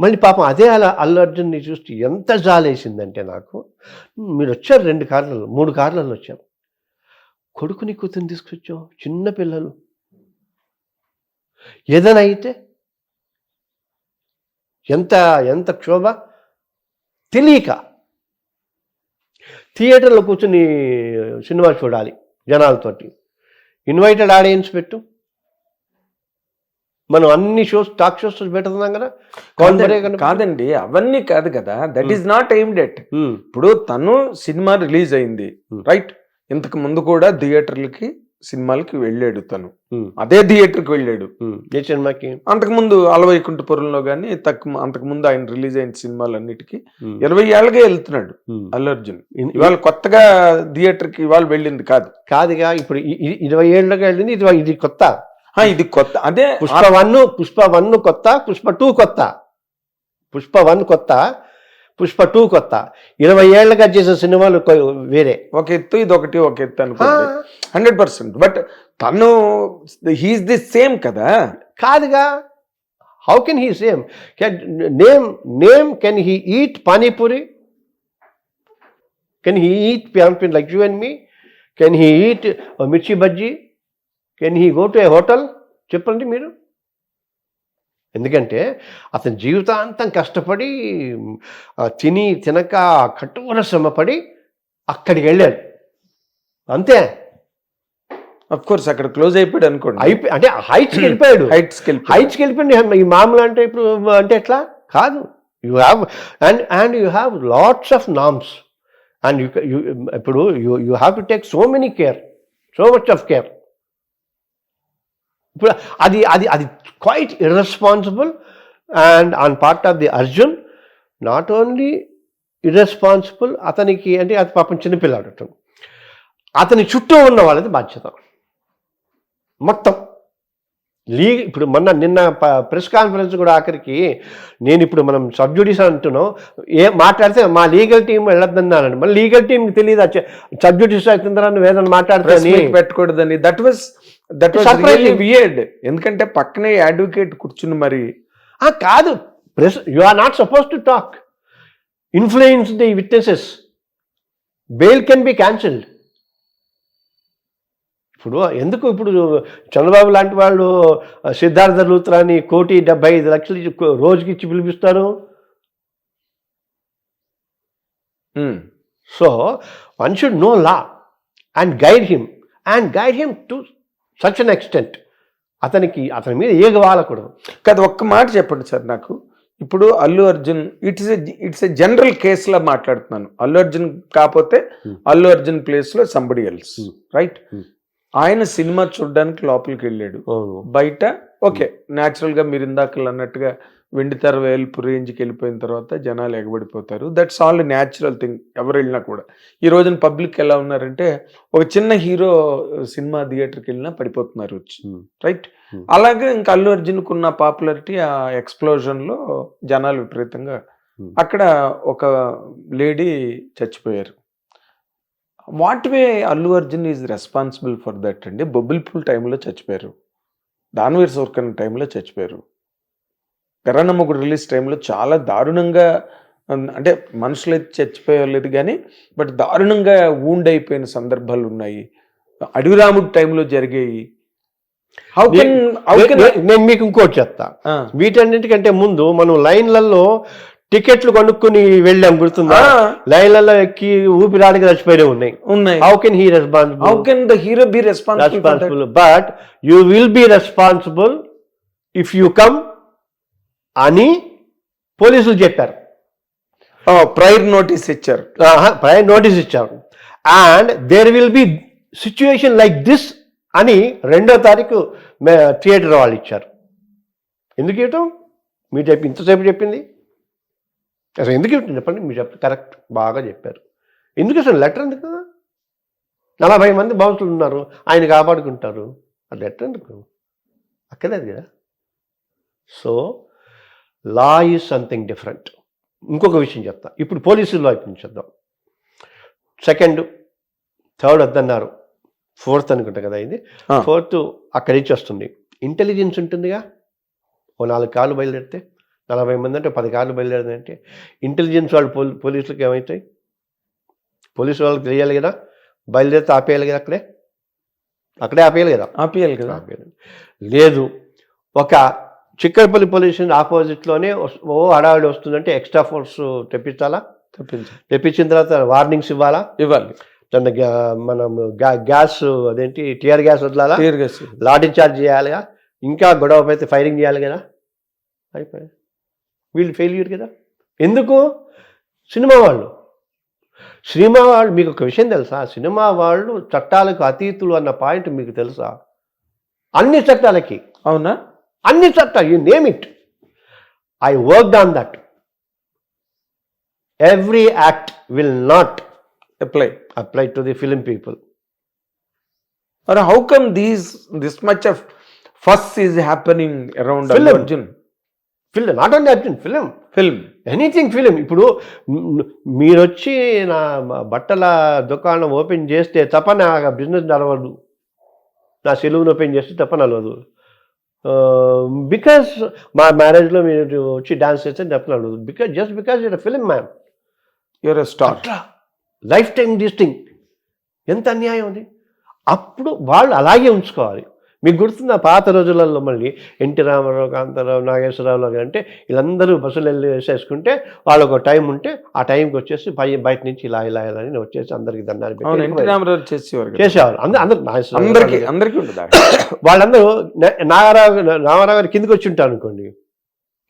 మళ్ళీ పాపం అదే అలా అల్లు అర్జున్ని చూస్తే ఎంత జాలేసిందంటే నాకు. మీరు వచ్చారు రెండు కార్లలో మూడు కార్లలో వచ్చారు. కొడుకుని కూతురు తీసుకొచ్చాం చిన్న పిల్లలు. ఏదైనా అయితే ఎంత ఎంత క్షోభ? తెలియక. థియేటర్లో కూర్చుని సినిమా చూడాలి జనాలతోటి. ఇన్వైటెడ్ ఆడియన్స్ పెట్టు. మనం అన్ని షోస్ టాక్ షోస్ పెడుతున్నాం కదా? కాదండి, అవన్నీ కాదు కదా. That is not aimed at um, ఇప్పుడు తను సినిమా రిలీజ్ అయింది. Hmm. రైట్ ఇంతకు ముందు కూడా థియేటర్లకి సినిమాలకి వెళ్ళాడు తను. ఉమ్, అదే థియేటర్కి వెళ్ళాడు. ఏ సినిమాకి అంతకుముందు అలవైకుంఠపురంలో కానీ తక్కువ అంతకుముందు ఆయన రిలీజ్ అయిన సినిమాలన్నిటికీ ఉమ్, ఇరవై ఏళ్ళగా వెళ్తున్నాడు. అల్లు అర్జున్. ఇవాళ కొత్తగా థియేటర్కి ఇవాళ వెళ్ళింది కాదు. కాదుగా ఇప్పుడు ఇరవై ఏళ్ళకి వెళ్ళింది ఇది ఇది కొత్త. ఇది కొత్త. అదే పుష్ప వన్ పుష్ప వన్ కొత్త పుష్ప టూ కొత్త. పుష్ప వన్ కొత్త పుష్ప టూ కొత్త. ఇరవై ఏళ్ళగా చేసే సినిమాలు వేరే. ఒక ఎత్తు ఇది ఒకటి ఒక ఎత్తు అనుకోండి. Hundred percent. బట్ తను హీస్ ది సేమ్ కదా? కాదుగా. How can he same? Name name can he eat panipuri? Can he eat ప్యాంపిన్ like you and me? Can he eat mirchi bajji? Can he go to a hotel? చెప్పండి మీరు. ఎందుకంటే అతని జీవితాంతం కష్టపడి తిని తినక కఠోర శ్రమపడి అక్కడికి వెళ్ళాడు. అంతే. అఫ్ కోర్స్ అక్కడ క్లోజ్ అయిపోయాడు అనుకోండి. అయిపోయి అంటే హైట్స్కి వెళ్ళిపోయాడు. హైట్స్కి వెళ్ళి హైట్స్కి వెళ్ళిపోయింది. ఈ మామూలు అంటే ఇప్పుడు అంటే ఎట్లా? కాదు. You have and and you have lots of names and you you ఇప్పుడు you you have to take so many care so much of care ఇప్పుడు అది అది అది quite irresponsible and on part of the Arjun not only irresponsible అతనికి అంటే అది పాపం చిన్నపిల్లాడు అతను. అతని చుట్టూ ఉన్న వాళ్ళది బాధ్యత. మొత్తం. లీ ఇప్పుడు మొన్న నిన్న ప్రెస్ కాన్ఫరెన్స్ కూడా ఆఖరికి నేను ఇప్పుడు మనం సబ్జుడీస్ అంటున్నాం. ఏ మాట్లాడితే మా లీగల్ టీం వెళ్ళొద్దన్నానండి మళ్ళీ లీగల్ టీంకి తెలియదు? సబ్జుడీస్ అవుతుందా నువ్వు ఏదైనా ప్రెస్ మాట్లాడుతుంది మీట్ పెట్టకూడదని. దట్ వాస్ దట్ వియర్డ్ ఎందుకంటే పక్కనే అడ్వకేట్ కూర్చుని మరి కాదు press you are not suppose to talk influence the witnesses bail can be cancelled ఇప్పుడు ఎందుకు ఇప్పుడు చంద్రబాబు లాంటి వాళ్ళు సిద్ధార్థ లూత్రాని కోటి డెబ్బై ఐదు లక్షలు రోజుకి ఇచ్చి పిలిపిస్తారు. So one should know law and guide him and guide him to such an extent అతనికి అతని మీద ఏగ వాలకూడదు కాదు ఒక్క మాట చెప్పండి సార్ నాకు ఇప్పుడు Allu Arjun it's it's a general కేసులా మాట్లాడుతున్నాను అల్లు అర్జున్ కాకపోతే. అల్లు అర్జున్ ప్లేస్లో సంబడి ఎల్స్. రైట్. ఆయన సినిమా చూడడానికి లోపలికి వెళ్ళాడు. బయట ఓకే గా మీరు ఇందాక అన్నట్టుగా వెండితెర వేల్పు రేంజ్కి వెళ్ళిపోయిన తర్వాత జనాలు ఎగబడిపోతారు. దట్స్ ఆల్ న్యాచురల్ థింగ్ ఎవరు వెళ్ళినా కూడా. ఈ రోజున పబ్లిక్ ఎలా ఉన్నారంటే ఒక చిన్న హీరో సినిమా థియేటర్కి వెళ్ళినా పడిపోతున్నారు వచ్చి. Right Hmm. అలాగే ఇంకా అల్లు అర్జున్కు ఉన్న పాపులారిటీ ఆ ఎక్స్ప్లోజన్లో జనాలు విపరీతంగా Hmm. అక్కడ ఒక లేడీ చచ్చిపోయారు. What way Allu Arjun is responsible for that అండి? బొబ్బిల్పూల్ టైంలో చచ్చిపోయారు. దాన్వీర్ సోర్కన్ టైంలో చచ్చిపోయారు. గరణమ్మగుడు రిలీజ్ టైంలో చాలా దారుణంగా అంటే మనుషులు అయితే చచ్చిపోయలేదు కానీ బట్ దారుణంగా వూండ్ అయిపోయిన సందర్భాలు ఉన్నాయి. అడవిరాముడు టైంలో జరిగాయి. నేను మీకు ఇంకోటి చెప్తా. వీటన్నిటికంటే ముందు మనం లైన్లలో టికెట్లు కొనుక్కుని వెళ్ళాం గుర్తుందా? లైన్లలో ఎక్కి ఊపిరాడికి చచ్చిపోయినవి ఉన్నాయి. ఉన్నాయి. How can he how responsible can the hero be responsible but you will be responsible if you come అని పోలీసులు చెప్పారు. ప్రైర్ నోటీస్ ఇచ్చారు. ప్రయర్ నోటీస్ ఇచ్చారు. And there will be situation like this అని రెండో తారీఖు థియేటర్ వాళ్ళు ఇచ్చారు. ఎందుకు ఇవ్వటం? మీరు చెప్పి ఇంతసేపు చెప్పింది? అసలు ఎందుకు ఇవ్వటం చెప్పండి మీరు చెప్తే కరెక్ట్ బాగా చెప్పారు. ఎందుకు అసలు లెటర్ ఎందుకు? నలభై మంది బౌన్సులు ఉన్నారు ఆయన కాపాడుకుంటారు. ఆ లెటర్ ఎందుకు? అక్కర్లేదు కదా. So law is something different ఇంకొక విషయం చెప్తా. ఇప్పుడు పోలీసుల వైపు నుంచి చూద్దాం. సెకండ్ థర్డ్ వద్దన్నారు. ఫోర్త్ అనుకుంటా కదా ఇది. ఫోర్త్ అక్కడి నుంచి వస్తుంది. ఇంటెలిజెన్స్ ఉంటుందిగా? ఓ నాలుగు కాళ్ళు బయలుదేరితే? నలభై మంది అంటే పది కార్లు బయలుదేరిందంటే ఇంటెలిజెన్స్ వాళ్ళు పోలీ పోలీసులకు ఏమవుతాయి పోలీసు వాళ్ళకి తెలియాలి కదా? బయలుదేరితే ఆపేయాలి కదా అక్కడే? అక్కడే ఆపేయాలి కదా? ఆపియాలి కదా. ఆపేయాలి. లేదు. ఒక చిక్కడపల్లి పోలీస్ స్టేషన్ ఆపోజిట్లోనే ఓ హడావిడి వస్తుందంటే ఎక్స్ట్రా ఫోర్స్ తెప్పించాలా? తప్పించి తెప్పించిన తర్వాత వార్నింగ్స్ ఇవ్వాలా? ఇవ్వాలి. దాన్ని గ్యా- మనం గ్యా- గ్యాస్ అదేంటి? టియర్ గ్యాస్ వదలాలా? క్లియర్గా లాఠీ చార్జ్ చేయాలిగా? ఇంకా గొడవ అయితే ఫైరింగ్ చేయాలి కదా? అయిపోయి వీళ్ళు ఫెయిల్యూర్ కదా. ఎందుకు? సినిమా వాళ్ళు. సినిమా వాళ్ళు మీకు ఒక విషయం తెలుసా? సినిమా వాళ్ళు చట్టాలకు అతీతులు అన్న పాయింట్ మీకు తెలుసా? అన్ని చట్టాలకి. అవునా? అన్ని చట్టాలు you name it I work on that every act will not apply apply to the film people Or how come these this much of fuss is happening around Allu Film. Arjun? Film not only Arjun film film? Anything film ఇప్పుడు మీరు వచ్చి నా బట్టల దుకాణం open చేస్తే తప్ప నా business నడవదు. నా సెలవును ఓపెన్ చేస్తే తప్ప నడవదు బికాస్ మా మ్యారేజ్లో మీరు వచ్చి డాన్స్ చేస్తే తప్ప నడవదు because just because it film ma'am star. అట్లా. లైఫ్ టైం డిస్టింగ్ ఎంత అన్యాయం అది? అప్పుడు వాళ్ళు అలాగే ఉంచుకోవాలి. మీకు గుర్తుందా పాత రోజులలో మళ్ళీ ఎన్టీ రామారావు కాంతారావు నాగేశ్వరరావు అంటే వీళ్ళందరూ బస్సులు వెళ్ళి వేసేసుకుంటే వాళ్ళకు ఒక టైం ఉంటే ఆ టైంకి వచ్చేసి పై బయట నుంచి ఇలా ఇలా ఇలా అని వచ్చేసి అందరికి దండాలు అవును పెట్టి చేసేవారు అందరికి వాళ్ళందరూ నాగరావు రామారావు గారు కిందకి వచ్చి ఉంటారు అనుకోండి.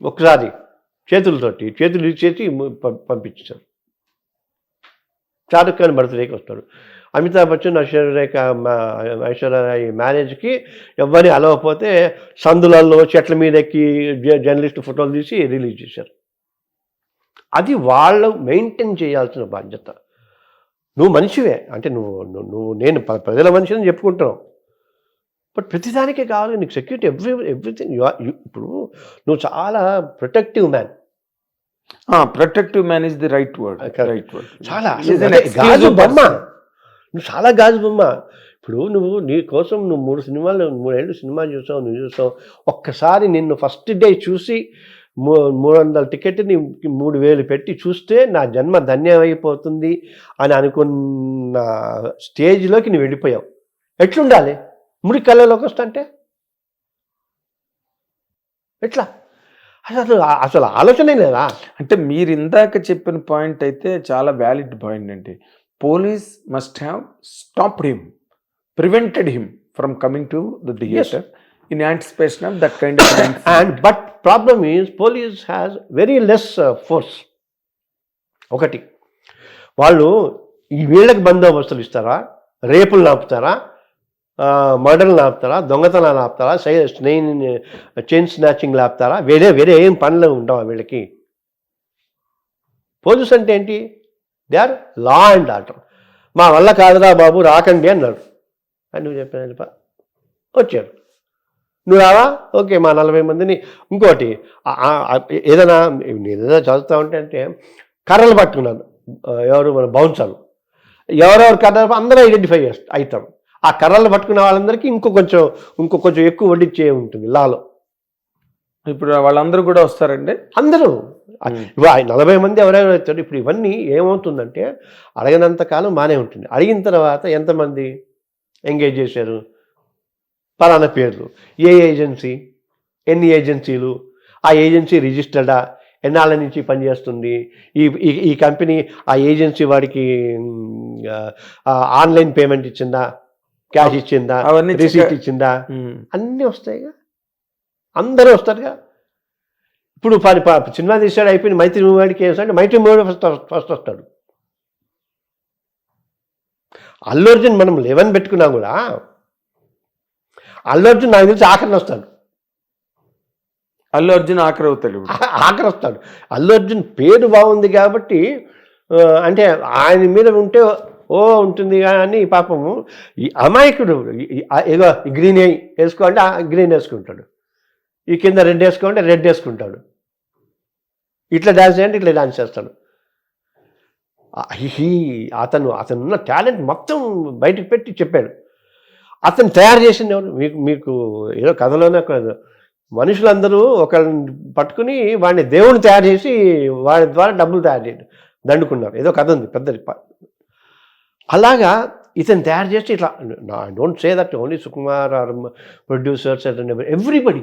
ఒకసారి చేతులతోటి చేతులు ఇచ్చేసి పంపించారు షారుఖ్ ఖాన్ బర్త్డేకి వస్తాడు అమితాబ్ బచ్చన్ ఐశ్వర్యరేఖ ఐశ్వర్యరాయ్ మ్యారేజ్కి ఎవరిని అలవకపోతే సందులలో చెట్ల మీద ఎక్కి జర్నలిస్ట్ ఫోటోలు తీసి రిలీజ్ చేశారు. అది వాళ్ళు మెయింటైన్ చేయాల్సిన బాధ్యత. నువ్వు మనిషివే. అంటే నువ్వు నువ్వు- నేను ప్రజల మనిషిని చెప్పుకుంటున్నావు. బట్ ప్రతిదానికే కావాలి. నీకు సెక్యూరిటీ ఎవ్రీ ఎవ్రీథింగ్ ఇప్పుడు నువ్వు చాలా protective man protective man is the right word. Right word చాలా. గాజు బొమ్మ. నువ్వు చాలా గాజు బొమ్మ ఇప్పుడు నువ్వు నీ కోసం నువ్వు మూడు సినిమాలు మూడేళ్ళు సినిమా చూసావు నువ్వు చూసావు. ఒక్కసారి నిన్ను ఫస్ట్ డే చూసి మూ మూడు వందల టికెట్ని మూడు వేలు పెట్టి చూస్తే నా జన్మ ధన్యమైపోతుంది అని అనుకున్న స్టేజ్లోకి నువ్వు వెళ్ళిపోయావు. ఎట్లుండాలి? ముడి కళ్ళలోకి వస్తాంటే ఎట్లా? అసలు అసలు ఆలోచనే లేదా? అంటే మీరు ఇందాక చెప్పిన పాయింట్ అయితే చాలా వ్యాలిడ్ పాయింట్ అండి. Police must have stopped him prevented him from coming to the theatre in of that kind of and but problem is police has very less force uh, ఒకటి వాళ్ళు ఈ వీళ్ళకి బందోబస్తులు ఇస్తారా? రేపులు నాపుతారా మర్డర్లు ఆపుతారా? దొంగతనాలు ఆపుతారా? స్నెయిన్ చైన్ స్నాచింగ్ ఆపుతారా? వేరే వేరే ఏం పనులు ఉండవా వీళ్ళకి? పోలీస్ అంటే ఏంటి? They are law and order మా వల్ల కాదురా బాబు రాకండి అన్నాడు. అని నువ్వు చెప్పిన వచ్చాడు. నువ్వు రావా? ఓకే మా నలభై మందిని. ఇంకోటి ఏదైనా నేను ఏదైనా చదువుతా ఉంటే అంటే కర్రలు పట్టుకున్నాను. ఎవరు? మన బౌన్సర్లు. ఎవరెవరు కర్రలు అందరూ ఐడెంటిఫై చేస్తా అవుతాం ఆ కర్రలు పట్టుకున్న వాళ్ళందరికీ ఇంకో కొంచెం ఇంకో కొంచెం ఎక్కువ వడ్డిచ్చే ఉంటుంది లాలో. ఇప్పుడు వాళ్ళందరూ కూడా వస్తారండి? అందరూ. ఇవ- నలభై మంది ఎవరెవరు అవుతారు ఇప్పుడు ఇవన్నీ ఏమవుతుందంటే అడగనంత కాలం బాగానే ఉంటుంది. అడిగిన తర్వాత ఎంతమంది ఎంగేజ్ చేశారు? పలానా పేర్లు. ఏ ఏజెన్సీ? ఎన్ని ఏజెన్సీలు? ఆ ఏజెన్సీ రిజిస్టర్డా? ఎన్నాళ్ళ నుంచి పనిచేస్తుంది? ఈ ఈ- కంపెనీ ఆ ఏజెన్సీ వాడికి ఆన్లైన్ పేమెంట్ ఇచ్చిందా? క్యాష్ ఇచ్చిందా? రిసీట్ ఇచ్చిందా. అన్నీ వస్తాయిగా. అందరూ వస్తారుగా. ఇప్పుడు పని ప- సినిమా తీసాడు అయిపోయింది. మైత్రి మూవాడికి వేసాడు మైత్రి మూవాడు ఫస్ట్ ఫస్ట్ వస్తాడు. అల్లు అర్జున్ మనం లెవెన్ పెట్టుకున్నా కూడా అల్లు అర్జున్ నాకు తెలిసి ఆఖరిని వస్తాడు. అల్లు అర్జున్ ఆఖరి అవుతాడు ఆఖరి వస్తాడు. అల్లు అర్జున్ పేరు బాగుంది కాబట్టి అంటే ఆయన మీద ఉంటే ఓ ఉంటుంది కానీ పాపము ఈ అమాయకుడు ఏదో గ్రీన్ వేసుకో అంటే గ్రీన్ వేసుకుంటాడు. ఈ కింద రెడ్ వేసుకో అంటే రెడ్ వేసుకుంటాడు. ఇట్లా డాన్స్ చేయండి ఇట్లా డాన్స్ చేస్తాడు. హీ అతను అతనున్న టాలెంట్ మొత్తం బయటకు పెట్టి చెప్పాడు. అతను తయారు చేసింది ఎవరు? మీకు మీకు ఏదో కథలోనే కాదు మనుషులందరూ ఒకరిని పట్టుకుని వాడిని దేవుని తయారు చేసి వాడి ద్వారా డబ్బులు తయారు చేయడం దండుకున్నారు. ఏదో కథ ఉంది పెద్దది. అలాగా ఇతను తయారు చేస్తే ఇట్లా I don't say that only Sukumar or producers everybody